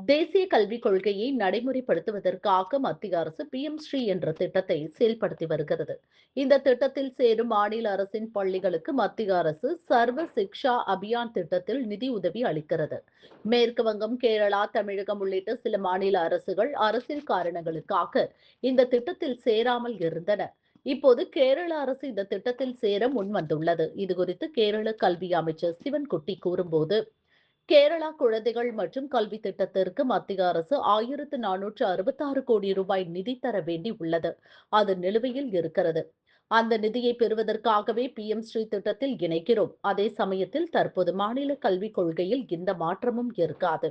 தேசிய கல்விக் கொள்கையை நடைமுறைப்படுத்துவதற்காக மத்திய அரசு பி எம் ஸ்ரீ என்ற திட்டத்தை செயல்படுத்தி வருகிறது. இந்த திட்டத்தில் சேரும் மாநில அரசின் பள்ளிகளுக்கு மத்திய அரசு சர்வ சிக்ஷா அபியான் திட்டத்தில் நிதி உதவி அளிக்கிறது. மேற்கு வங்கம் கேரளா தமிழகம் உள்ளிட்ட சில மாநில அரசுகள் அரசியல் காரணங்களுக்காக இந்த திட்டத்தில் சேராமல் இருந்தன. இப்போது கேரள அரசு இந்த திட்டத்தில் சேர முன்வந்துள்ளது. இதுகுறித்து கேரள கல்வி அமைச்சர் சிவன்குட்டி கூறும்போது கேரளா குழந்தைகள் மற்றும் கல்வி திட்டத்திற்கு மத்திய அரசு ஆயிரத்து நானூற்று அறுபத்தாறு கோடி ரூபாய் நிதி தர வேண்டி உள்ளது. அது நிலுவையில் இருக்கிறது. அந்த நிதியை பெறுவதற்காகவே பி எம் ஸ்ரீ திட்டத்தில் இணைக்கிறோம். அதே சமயத்தில் தற்போது மாநில கல்விக் கொள்கையில் இந்த மாற்றமும் இருக்காது.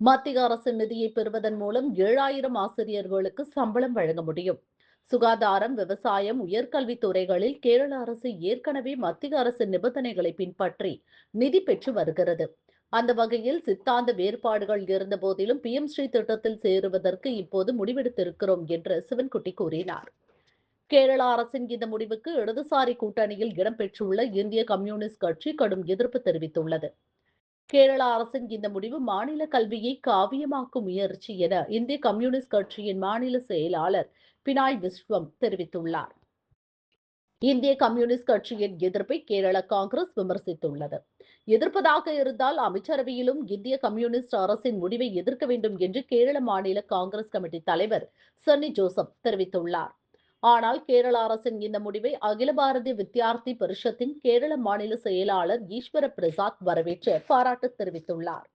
மத்திய அரசு நிதியை பெறுவதன் மூலம் ஏழாயிரம் ஆசிரியர்களுக்கு சம்பளம் வழங்க முடியும். சுகாதாரம் விவசாயம் உயர்கல்வி துறைகளில் கேரள அரசு ஏற்கனவே மத்திய அரசு நிபந்தனைகளை பின்பற்றி நிதி பெற்று வருகிறது. அந்த வகையில் சித்தாந்த வேறுபாடுகள் இருந்த போதிலும் பி எம் ஸ்ரீ திட்டத்தில் சேருவதற்கு இப்போது முடிவெடுத்திருக்கிறோம் என்று சிவன்குட்டி கூறினார். கேரள அரசின் இந்த முடிவுக்கு இடதுசாரி கூட்டணியில் இடம்பெற்றுள்ள இந்திய கம்யூனிஸ்ட் கட்சி கடும் எதிர்ப்பு தெரிவித்துள்ளது. கேரள அரசின் இந்த முடிவு மாநில கல்வியை காவியமாக்கும் முயற்சி என இந்திய கம்யூனிஸ்ட் கட்சியின் மாநில செயலாளர் பினாய் விஸ்வம் தெரிவித்துள்ளார். இந்திய கம்யூனிஸ்ட் கட்சியின் எதிர்ப்பை கேரள காங்கிரஸ் விமர்சித்துள்ளது. எதிர்ப்பதாக இருந்தால் அமைச்சரவையிலும் இந்திய கம்யூனிஸ்ட் அரசின் முடிவை எதிர்க்க வேண்டும் என்று கேரள மாநில காங்கிரஸ் கமிட்டி தலைவர் சன்னி ஜோசப் தெரிவித்துள்ளார். ஆனால் கேரள அரசின் இந்த முடிவை அகில பாரதிய வித்யார்த்தி பரிஷத்தின் கேரள மாநில செயலாளர் ஈஸ்வர பிரசாத் வரவேற்று பாராட்டு தெரிவித்துள்ளார்.